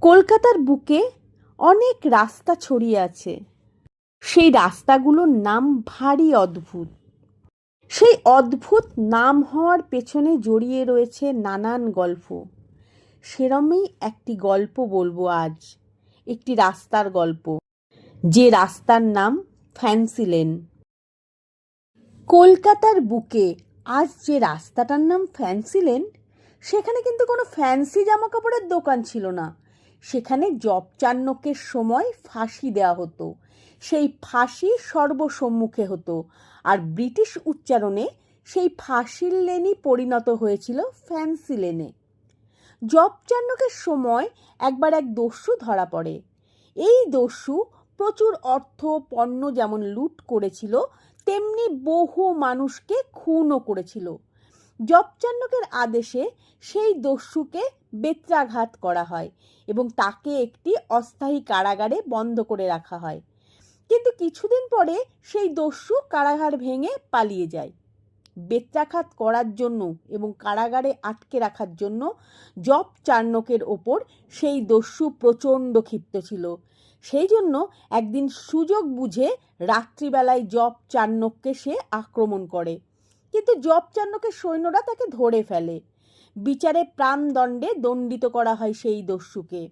কলকাতার বুকে অনেক রাস্তা ছড়িয়ে আছে। সেই রাস্তাগুলোর নাম ভারী অদ্ভুত। সেই অদ্ভুত নাম হওয়ার পেছনে জড়িয়ে রয়েছে নানান গল্প। সেরমই একটি গল্প বলব আজ। একটি রাস্তার গল্প। যে রাস্তার নাম ফ্যান্সি লেন। কলকাতার বুকে আজ যে রাস্তাটার নাম ফ্যান্সি লেন, সেখানে কিন্তু কোনো ফ্যান্সি জামা কাপড়ের দোকান ছিল না। সেখানে জব চান্নকের সময় ফাঁসি দেওয়া হতো। সেই ফাঁসি সর্বসম্মুখে হতো আর ব্রিটিশ উচ্চারণে সেই ফাঁসির লেনই পরিণত হয়েছিল ফ্যান্সি লেনে। জব চান্নকের সময় একবার এক দস্যু ধরা পড়ে। এই দস্যু প্রচুর অর্থ, পণ্য যেমন লুট করেছিল, তেমনি বহু মানুষকে খুনও করেছিল। জবচান্নকের আদেশে সেই দস্যুকে বেত্রাঘাত করা হয় এবং তাকে একটি অস্থায়ী কারাগারে বন্ধ করে রাখা হয়। কিন্তু কিছুদিন পরে সেই দস্যু কারাগার ভেঙে পালিয়ে যায়। বেত্রাঘাত করার জন্য এবং কারাগারে আটকে রাখার জন্য জব চার্নকের ওপর সেই দস্যু প্রচণ্ড ক্ষিপ্ত ছিল। সেই জন্য একদিন সুযোগ বুঝে রাত্রিবেলায় জব চার্নককে সে আক্রমণ করে। কিন্তু জব চার্নকের সৈন্যরা তাকে ধরে ফেলে। বিচারে প্রাণদণ্ডে দণ্ডিত করা হয় সেই দস্যুকে।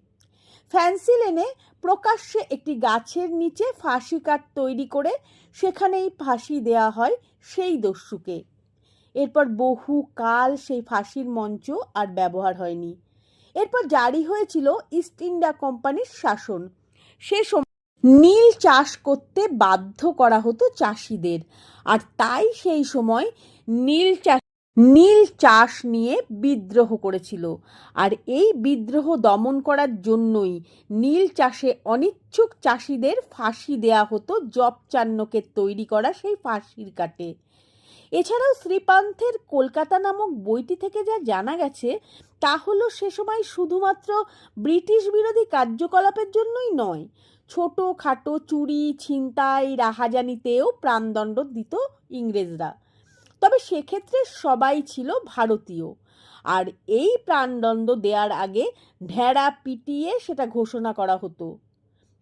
ফ্যান্সি লেনে প্রকাশ্যে একটি গাছের নিচে ফাঁসি কাঠ তৈরি করে সেখানেই ফাঁসি দেয়া হয় সেই দস্যুকে। এরপর বহু কাল সেই ফাঁসির মঞ্চ আর ব্যবহার হয়নি। এরপর জারি হয়েছিল ইস্ট ইন্ডিয়া কোম্পানির শাসন। সে সময় নীল চাষ করতে বাধ্য করা হতো চাষিদের। আর তাই সেই সময় নীল চাষ নীল চাষ নিয়ে বিদ্রোহ করেছিল। আর এই বিদ্রোহ দমন করার জন্যই নীল চাষে অনিচ্ছুক চাষিদের ফাঁসি দেয়া হতো জব চান্নকের তৈরি করা সেই ফাঁসির কাটে এছাড়াও শ্রীপান্থের কলকাতা নামক বইটি থেকে যা জানা গেছে, তা হলো সে সময় শুধুমাত্র ব্রিটিশ বিরোধী কার্যকলাপের জন্যই নয় ছোট খাটো চুরি, ছিনতাই, রাহাজানিতেও প্রাণদণ্ড দিত ইংরেজরা। তবে সেক্ষেত্রে সবাই ছিল ভারতীয়। আর এই প্রাণদণ্ড দেওয়ার আগে ঢেড়া পিটিয়ে সেটা ঘোষণা করা হতো।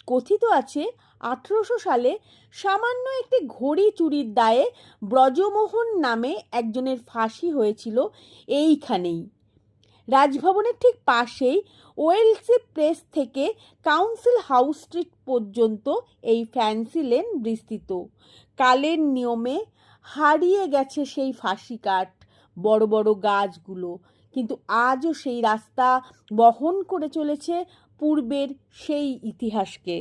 কথিত আছে, আঠেরোশো সালে সামান্য একটি ঘড়ি চুরির দায়ে ব্রজমোহন নামে একজনের ফাঁসি হয়েছিল এইখানেই। রাজভবনের ঠিক পাশেই ওয়েলসি প্রেস থেকে কাউন্সিল হাউস স্ট্রিট পর্যন্ত এই ফ্যান্সি লেন বিস্তৃত। কালের নিয়মে হারিয়ে গেছে সেই ফাঁসি কাঠ, বড় বড় গাছগুলো। কিন্তু আজও সেই রাস্তা বহন করে চলেছে পূর্বের সেই ইতিহাসকে।